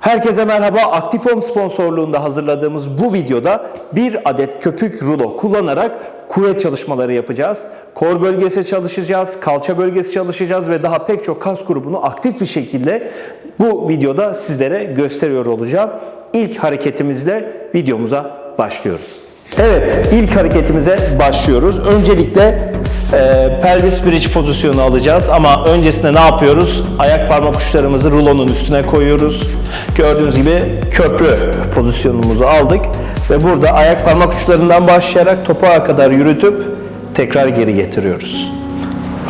Herkese merhaba. Aktifom sponsorluğunda hazırladığımız bu videoda bir adet köpük rulo kullanarak kuvvet çalışmaları yapacağız. Kor bölgesi çalışacağız, kalça bölgesi çalışacağız ve daha pek çok kas grubunu aktif bir şekilde bu videoda sizlere gösteriyor olacağım. İlk hareketimizle videomuza başlıyoruz. Evet, ilk hareketimize başlıyoruz. Öncelikle e, pelvis bridge pozisyonu alacağız ama öncesinde ne yapıyoruz? Ayak parmak uçlarımızı rulonun üstüne koyuyoruz. Gördüğünüz gibi köprü pozisyonumuzu aldık ve burada ayak parmak uçlarından başlayarak topağa kadar yürütüp tekrar geri getiriyoruz.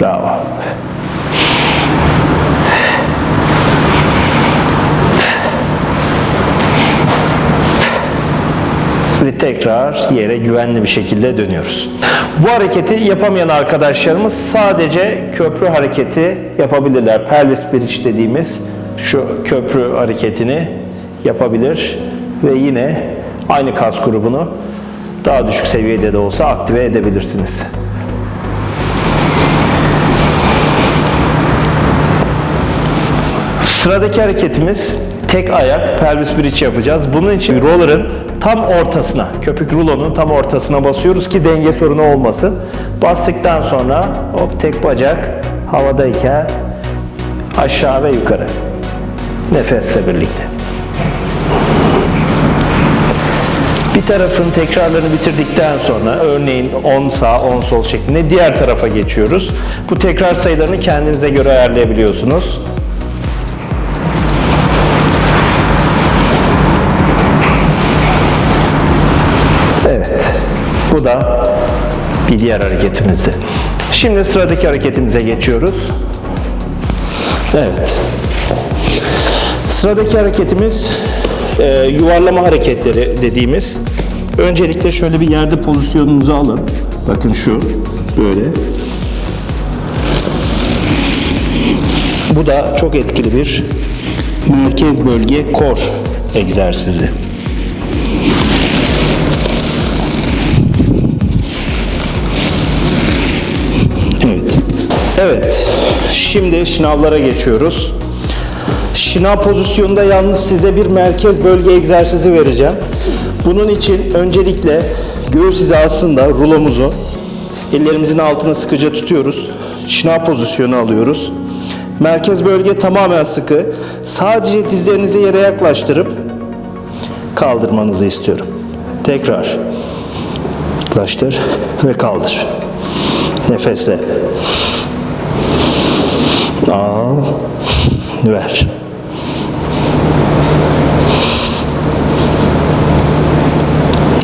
Bravo. Ve tekrar yere güvenli bir şekilde dönüyoruz. Bu hareketi yapamayan arkadaşlarımız sadece köprü hareketi yapabilirler. Pelvis bridge dediğimiz şu köprü hareketini yapabilir ve yine aynı kas grubunu daha düşük seviyede de olsa aktive edebilirsiniz. Sıradaki hareketimiz tek ayak pelvis bridge yapacağız. Bunun için roller'ın tam ortasına, köpük rulonun tam ortasına basıyoruz ki denge sorunu olmasın. Bastıktan sonra hop tek bacak havadayken aşağı ve yukarı. Nefesle birlikte. Bir tarafın tekrarlarını bitirdikten sonra örneğin 10 sağ 10 sol şeklinde diğer tarafa geçiyoruz. Bu tekrar sayılarını kendinize göre ayarlayabiliyorsunuz. Bu da bir diğer hareketimizdi. Şimdi sıradaki hareketimize geçiyoruz. Evet. Sıradaki hareketimiz e, yuvarlama hareketleri dediğimiz. Öncelikle şöyle bir yerde pozisyonunuzu alın. Bakın şu böyle. Bu da çok etkili bir merkez bölge kor egzersizi. Evet. Şimdi şınavlara geçiyoruz. Şınav pozisyonunda yalnız size bir merkez bölge egzersizi vereceğim. Bunun için öncelikle göğüs hizasında rulomuzu ellerimizin altına sıkıca tutuyoruz. Şınav pozisyonu alıyoruz. Merkez bölge tamamen sıkı. Sadece dizlerinizi yere yaklaştırıp kaldırmanızı istiyorum. Tekrar. Yaklaştır ve kaldır. Nefesle. Al. Ver.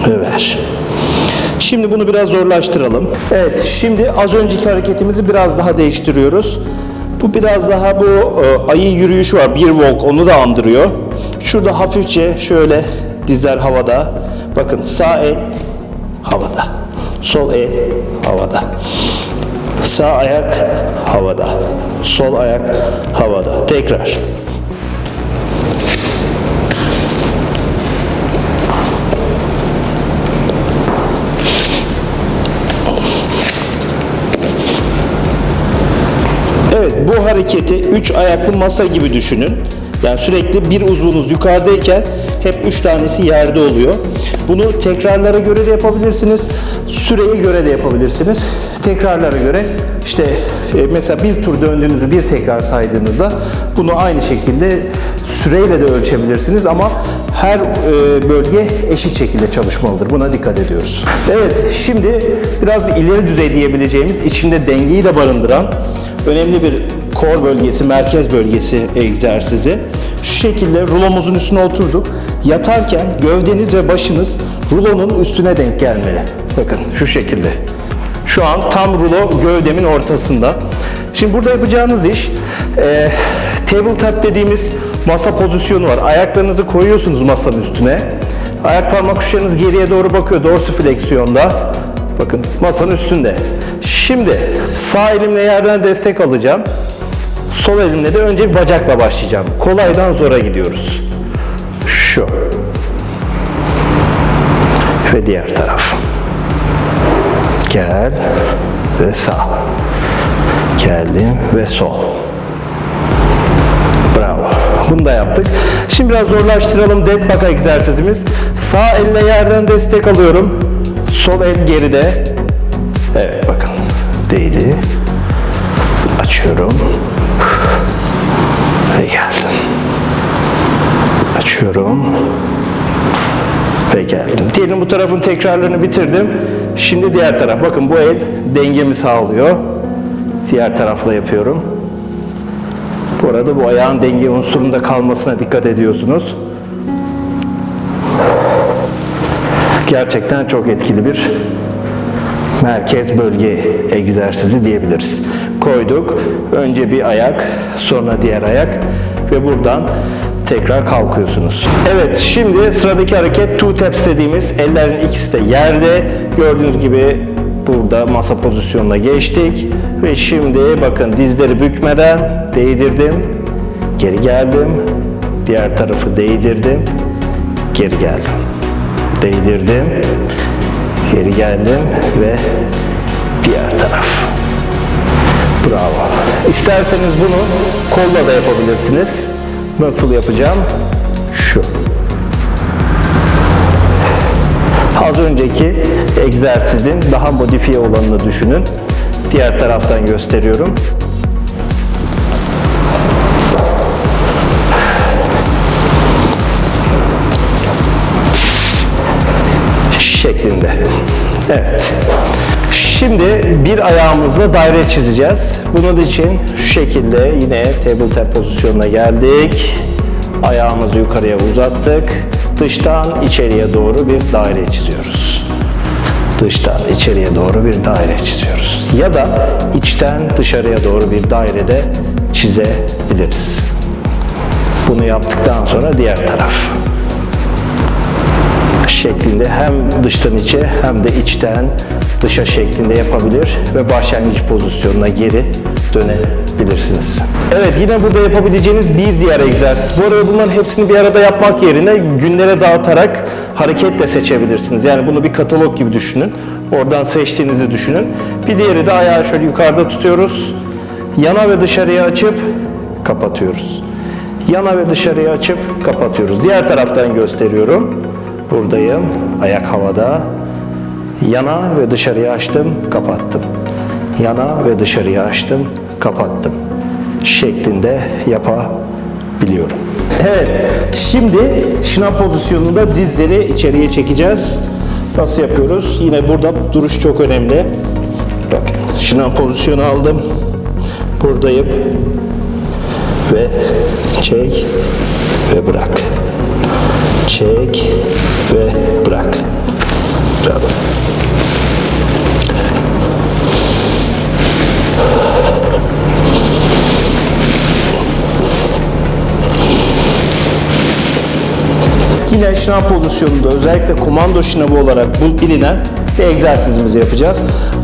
Ve ver. Şimdi bunu biraz zorlaştıralım. Evet, şimdi az önceki hareketimizi biraz daha değiştiriyoruz. Bu biraz daha bu e, ayı yürüyüşü var. Bir walk onu da andırıyor. Şurada hafifçe şöyle dizler havada. Bakın sağ el havada. Sol el havada. Sağ ayak havada. Sol ayak havada. Tekrar. Evet bu hareketi 3 ayaklı masa gibi düşünün. Yani sürekli bir uzvunuz yukarıdayken hep 3 tanesi yerde oluyor. Bunu tekrarlara göre de yapabilirsiniz. Süreye göre de yapabilirsiniz. Tekrarlara göre işte e, mesela bir tur döndüğünüzü bir tekrar saydığınızda bunu aynı şekilde süreyle de ölçebilirsiniz ama her e, bölge eşit şekilde çalışmalıdır. Buna dikkat ediyoruz. Evet şimdi biraz ileri düzey diyebileceğimiz içinde dengeyi de barındıran önemli bir kor bölgesi, merkez bölgesi egzersizi. Şu şekilde rulomuzun üstüne oturduk. Yatarken gövdeniz ve başınız rulonun üstüne denk gelmeli. Bakın şu şekilde. Şu an tam rulo gövdemin ortasında. Şimdi burada yapacağınız iş e, tabletop dediğimiz masa pozisyonu var. Ayaklarınızı koyuyorsunuz masanın üstüne. Ayak parmak uçlarınız geriye doğru bakıyor dorsifleksiyonda. Bakın masanın üstünde. Şimdi sağ elimle yerden destek alacağım. Sol elimle de önce bacakla başlayacağım. Kolaydan zora gidiyoruz. Şu. Ve diğer taraf. Gel ve sağ. Geldim ve sol. Bravo. Bunu da yaptık. Şimdi biraz zorlaştıralım dead baka egzersizimiz. Sağ elle yerden destek alıyorum. Sol el geride. Evet bakın. Değdi. Açıyorum. Ve geldim. Açıyorum. Ve geldim. Diyelim bu tarafın tekrarlarını bitirdim. Şimdi diğer taraf. Bakın bu el dengemi sağlıyor. Diğer tarafla yapıyorum. Bu arada bu ayağın denge unsurunda kalmasına dikkat ediyorsunuz. Gerçekten çok etkili bir merkez bölge egzersizi diyebiliriz. Koyduk. Önce bir ayak, sonra diğer ayak ve buradan tekrar kalkıyorsunuz. Evet, şimdi sıradaki hareket two taps dediğimiz ellerin ikisi de yerde. Gördüğünüz gibi burada masa pozisyonuna geçtik ve şimdi bakın dizleri bükmeden değdirdim. Geri geldim. Diğer tarafı değdirdim. Geri geldim. Değdirdim. Geri geldim ve diğer taraf. Bravo. İsterseniz bunu kolla da yapabilirsiniz. Nasıl yapacağım? Şu. Az önceki egzersizin daha modifiye olanını düşünün. Diğer taraftan gösteriyorum. şeklinde. Evet. Şimdi bir ayağımızla daire çizeceğiz. Bunun için şu şekilde yine tabletop pozisyonuna geldik. Ayağımızı yukarıya uzattık. Dıştan içeriye doğru bir daire çiziyoruz. Dıştan içeriye doğru bir daire çiziyoruz. Ya da içten dışarıya doğru bir daire de çizebiliriz. Bunu yaptıktan sonra diğer taraf şeklinde hem dıştan içe hem de içten dışa şeklinde yapabilir ve başlangıç pozisyonuna geri dönebilirsiniz. Evet yine burada yapabileceğiniz bir diğer egzersiz. Bu arada bunların hepsini bir arada yapmak yerine günlere dağıtarak hareketle seçebilirsiniz. Yani bunu bir katalog gibi düşünün. Oradan seçtiğinizi düşünün. Bir diğeri de ayağı şöyle yukarıda tutuyoruz. Yana ve dışarıya açıp kapatıyoruz. Yana ve dışarıya açıp kapatıyoruz. Diğer taraftan gösteriyorum. Buradayım. Ayak havada. Yana ve dışarıya açtım, kapattım. Yana ve dışarıya açtım, kapattım. Şeklinde yapabiliyorum. Evet, şimdi şınav pozisyonunda dizleri içeriye çekeceğiz. Nasıl yapıyoruz? Yine burada duruş çok önemli. Bakın, şınav pozisyonu aldım. Buradayım. Ve çek ve bırak çek ve bırak. Bravo. Yine şınav pozisyonunda özellikle komando şınavı olarak bu bilinen bir egzersizimizi yapacağız.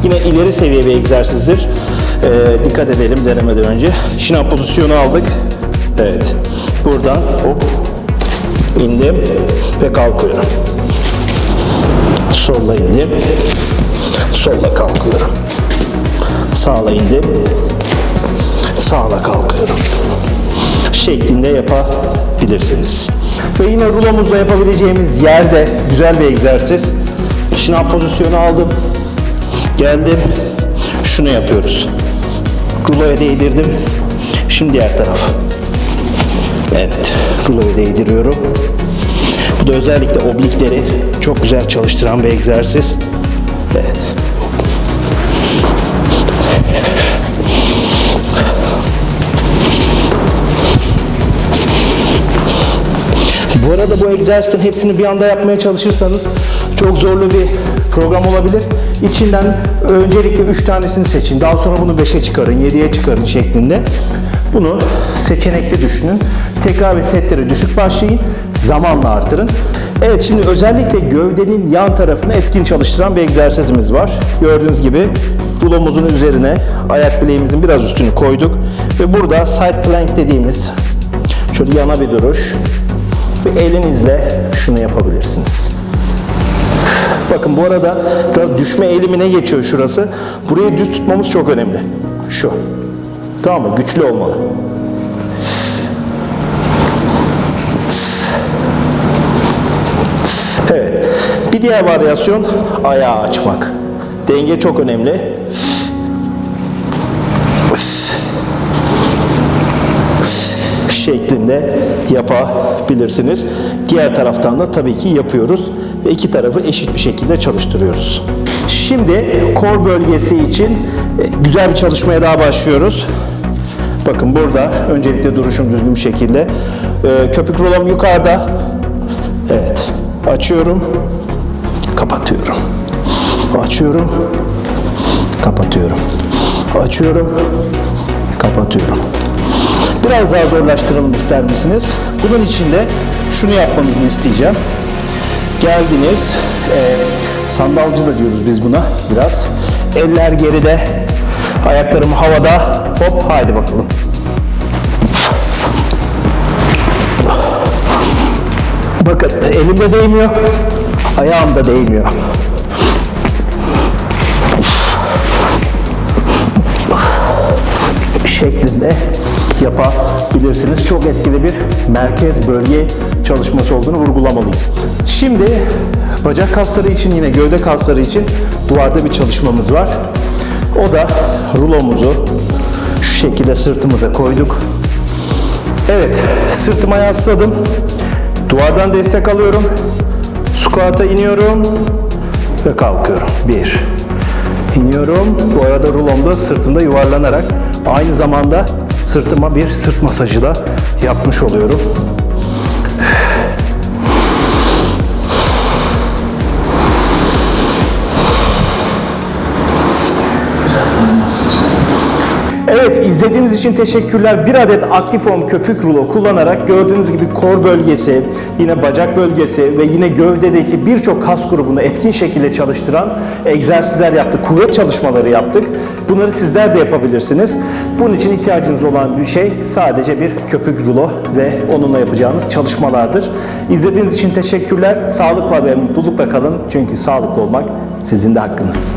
Yine ileri seviye bir egzersizdir. Ee, dikkat edelim denemeden önce. Şınav pozisyonu aldık. Evet. Buradan hop indim ve kalkıyorum. Solla indim. Solla kalkıyorum. Sağla indim. Sağla kalkıyorum. Şeklinde yapabilirsiniz. Ve yine rulomuzla yapabileceğimiz yerde güzel bir egzersiz. Şınav pozisyonu aldım. Geldim. Şunu yapıyoruz. Ruloya değdirdim. Şimdi diğer taraf. Evet, ruloyu değdiriyorum. Bu da özellikle oblikleri çok güzel çalıştıran bir egzersiz. Evet. Bu arada bu egzersizlerin hepsini bir anda yapmaya çalışırsanız çok zorlu bir program olabilir. İçinden öncelikle 3 tanesini seçin. Daha sonra bunu 5'e çıkarın, 7'ye çıkarın şeklinde. Bunu seçenekli düşünün. Tekrar ve setleri düşük başlayın. Zamanla artırın. Evet şimdi özellikle gövdenin yan tarafını etkin çalıştıran bir egzersizimiz var. Gördüğünüz gibi rulomuzun üzerine ayak bileğimizin biraz üstünü koyduk. Ve burada side plank dediğimiz şöyle yana bir duruş. Ve elinizle şunu yapabilirsiniz. Bakın bu arada biraz düşme eğilimine geçiyor şurası. Burayı düz tutmamız çok önemli. Şu. Tamam mı? Güçlü olmalı. Evet. Bir diğer varyasyon ayağı açmak. Denge çok önemli. şeklinde yapabilirsiniz. Diğer taraftan da tabii ki yapıyoruz ve iki tarafı eşit bir şekilde çalıştırıyoruz. Şimdi kor bölgesi için e, güzel bir çalışmaya daha başlıyoruz. Bakın burada öncelikle duruşum düzgün bir şekilde. Ee, Köpük rolom yukarıda. Evet. Açıyorum. Kapatıyorum. Açıyorum. Kapatıyorum. Açıyorum. Kapatıyorum. Biraz daha zorlaştıralım ister misiniz? Bunun için de şunu yapmanızı isteyeceğim. Geldiniz. Ee, sandalcı da diyoruz biz buna biraz. Eller geride. Ayaklarım havada. Hop haydi bakalım. Bakın elimde değmiyor. Ayağım da değmiyor. şeklinde yapabilirsiniz. Çok etkili bir merkez bölge çalışması olduğunu vurgulamalıyız. Şimdi bacak kasları için yine gövde kasları için duvarda bir çalışmamız var. O da rulomuzu şu şekilde sırtımıza koyduk. Evet, sırtıma yasladım. Duvardan destek alıyorum. Squat'a iniyorum ve kalkıyorum. Bir. İniyorum. Bu arada rulomda sırtımda yuvarlanarak aynı zamanda sırtıma bir sırt masajı da yapmış oluyorum. Evet izlediğiniz için teşekkürler. Bir adet Actiform köpük rulo kullanarak gördüğünüz gibi kor bölgesi, yine bacak bölgesi ve yine gövdedeki birçok kas grubunu etkin şekilde çalıştıran egzersizler yaptık. Kuvvet çalışmaları yaptık. Bunları sizler de yapabilirsiniz. Bunun için ihtiyacınız olan bir şey sadece bir köpük rulo ve onunla yapacağınız çalışmalardır. İzlediğiniz için teşekkürler. Sağlıkla ve mutlulukla kalın. Çünkü sağlıklı olmak sizin de hakkınız.